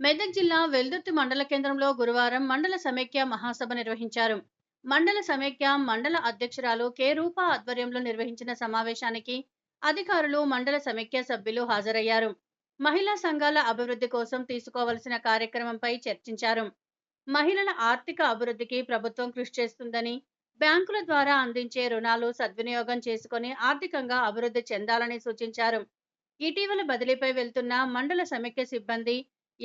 మెదక్ జిల్లా వెల్దుర్తి మండల కేంద్రంలో గురువారం మండల సమైక్య మహాసభ నిర్వహించారు. మండల సమైక్య మండల అధ్యక్షురాలు కె. రూపా ఆధ్వర్యంలో నిర్వహించిన సమావేశానికి అధికారులు మండల సమైక్య సభ్యులు హాజరయ్యారు. మహిళా సంఘాల అభివృద్ధి కోసం తీసుకోవలసిన కార్యక్రమంపై చర్చించారు. మహిళల ఆర్థిక అభివృద్ధికి ప్రభుత్వం కృషి చేస్తుందని బ్యాంకుల ద్వారా అందించే రుణాలు సద్వినియోగం చేసుకొని ఆర్థికంగా అభివృద్ధి చెందాలని సూచించారు. ఇటీవల బదిలీపై వెళ్తున్న మండల సమైక్య సిబ్బంది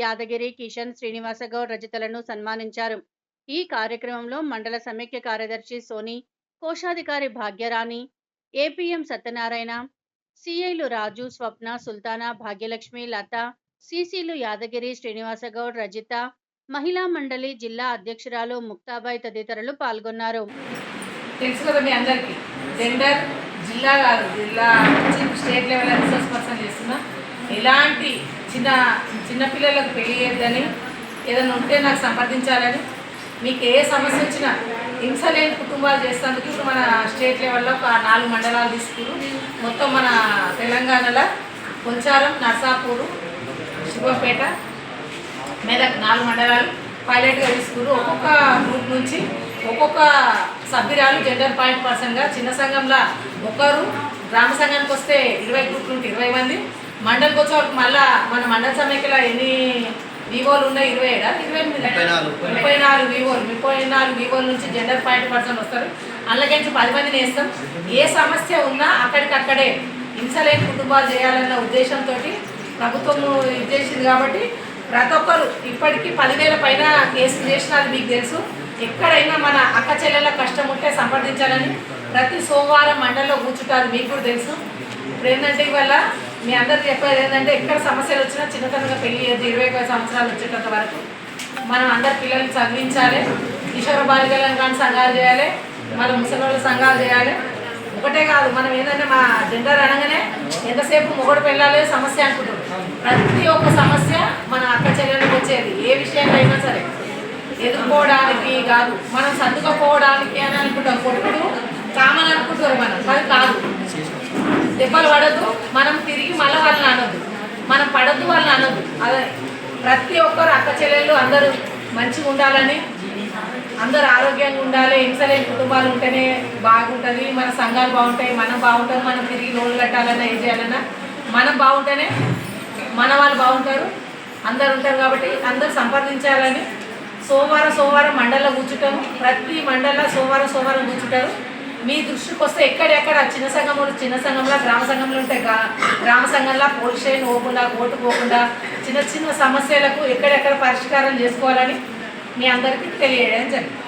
యాదగిరి కిషన్ శ్రీనివాసగౌడ్ రజితలను సన్మానించారు. ఈ కార్యక్రమంలో మండల సమైక్య కార్యదర్శి సోని కోశాధికారి భాగ్యరాణి ఏపీఎం సత్యనారాయణ సిఐలు రాజు స్వప్న సుల్తానా భాగ్యలక్ష్మి లత సిసిలు యాదగిరి శ్రీనివాసగౌడ్ రజిత మహిళా మండలి జిల్లా అధ్యక్షురాలు ముక్తాబాయ్ తదితరులు పాల్గొన్నారు. తెలుసు కదా మీ అందరికీ జెండర్ జిల్లా కాదు జిల్లా స్టేట్ లెవెల్ రిసోర్స్ పర్సన్ చేస్తున్నా. ఎలాంటి చిన్న చిన్నపిల్లలకు పెళ్ళి చేయొద్దని ఏదైనా ఉంటే నాకు సంప్రదించాలని. మీకు ఏ సమస్య వచ్చినా హింస లేని కుటుంబాలు చేసేందుకు ఇప్పుడు మన స్టేట్ లెవెల్లో ఒక నాలుగు మండలాలు తీసుకురు. మొత్తం మన తెలంగాణలో కొంచారం నర్సాపూరు శివపేట మెదక్ నాలుగు మండలాలు పైలట్గా తీసుకురు. ఒక్కొక్క గ్రూప్ నుంచి ఒక్కొక్క సభ్యురాలు జెండర్ పాయింట్ పర్సన్గా చిన్న సంఘంలో ఒకరు గ్రామ సంఘానికి వస్తే ఇరవై గ్రూపులు ఉంటే ఇరవై మంది. మండలికి వచ్చే వరకు మళ్ళా మన మండల సమైక్యలో ఎన్ని వివోలు ఉన్నాయి? ఇరవై ఏడా? ఇరవై ఎనిమిది? ముప్పై నాలుగు. వివోలు. ముప్పై నాలుగు వివోల నుంచి జెండర్ పాయింట్ పర్సన్ వస్తారు. అందులోకించి పది మందిని వేస్తాం. ఏ సమస్య ఉన్నా అక్కడికక్కడే హింసలేని కుటుంబాలు చేయాలన్న ఉద్దేశంతో ప్రభుత్వం ఇది చేసింది కాబట్టి ప్రతి ఒక్కరు ఇప్పటికీ పదివేల పైన కేసులు చేసినారు మీకు తెలుసు. ఎక్కడైనా మన అక్క చెల్లెల కష్టం ఉంటే సంప్రదించాలని ప్రతి సోమవారం మండలిలో కూర్చుంటారు. మీకు కూడా తెలుసు. ఇప్పుడు ఏంటంటే ఇవాళ మీ అందరికి చెప్పేది ఏంటంటే ఎక్కడ సమస్యలు వచ్చినా చిన్నతనంగా పెళ్ళి చేయొద్దు ఇరవై ఒక సంవత్సరాలు వచ్చేటంత వరకు మనం అందరు పిల్లల్ని చదివించాలి కిషోర బాలికలను కానీ సంఘాలు చేయాలి మన ముసలి సంఘాలు చేయాలి. ఒకటే కాదు మనం ఏంటంటే మా జెండర్ అనగానే ఎంతసేపు మొగడు పెళ్ళాలి సమస్య అనుకుంటాం. ప్రతి ఒక్క సమస్య మన అక్క చెల్లెలకు వచ్చేది ఏ విషయంలో అయినా సరే. ఎదుర్కోవడానికి కాదు మనం సర్దుకపోవడానికి అని అనుకుంటాం. కొట్టుడు కామన్ అనుకుంటారు మనం అది కాదు. దెబ్బలు పడద్దు మనం తిరిగి మళ్ళీ వాళ్ళని అనొద్దు. మనం పడద్దు వాళ్ళని అనొద్దు. అదే ప్రతి ఒక్కరు అక్క చెల్లెళ్ళు అందరూ మంచిగా ఉండాలని అందరూ ఆరోగ్యంగా ఉండాలి హింసలేని కుటుంబాలు ఉంటేనే బాగుంటుంది మన సంఘాలు బాగుంటాయి మనం బాగుంటాం మనం తిరిగి లోన్లు కట్టాలన్నా ఏం చేయాలన్నా. మనం బాగుంటేనే మన వాళ్ళు బాగుంటారు అందరు ఉంటారు కాబట్టి అందరూ సంప్రదించాలని సోమవారం సోమవారం మండలం కూర్చుంటాము. ప్రతి మండల సోమవారం సోమవారం కూర్చుంటారు. మీ దృష్టికి వస్తే ఎక్కడెక్కడ చిన్న సంఘం చిన్న సంఘంలో గ్రామ సంఘంలో ఉంటాయి. గా- గ్రామ సంఘంలో పోలీస్ స్టేషన్ పోకుండా ఓటు పోకుండా చిన్న చిన్న సమస్యలకు ఎక్కడెక్కడ పరిష్కారం చేసుకోవాలని మీ అందరికీ తెలియడం జరిగింది.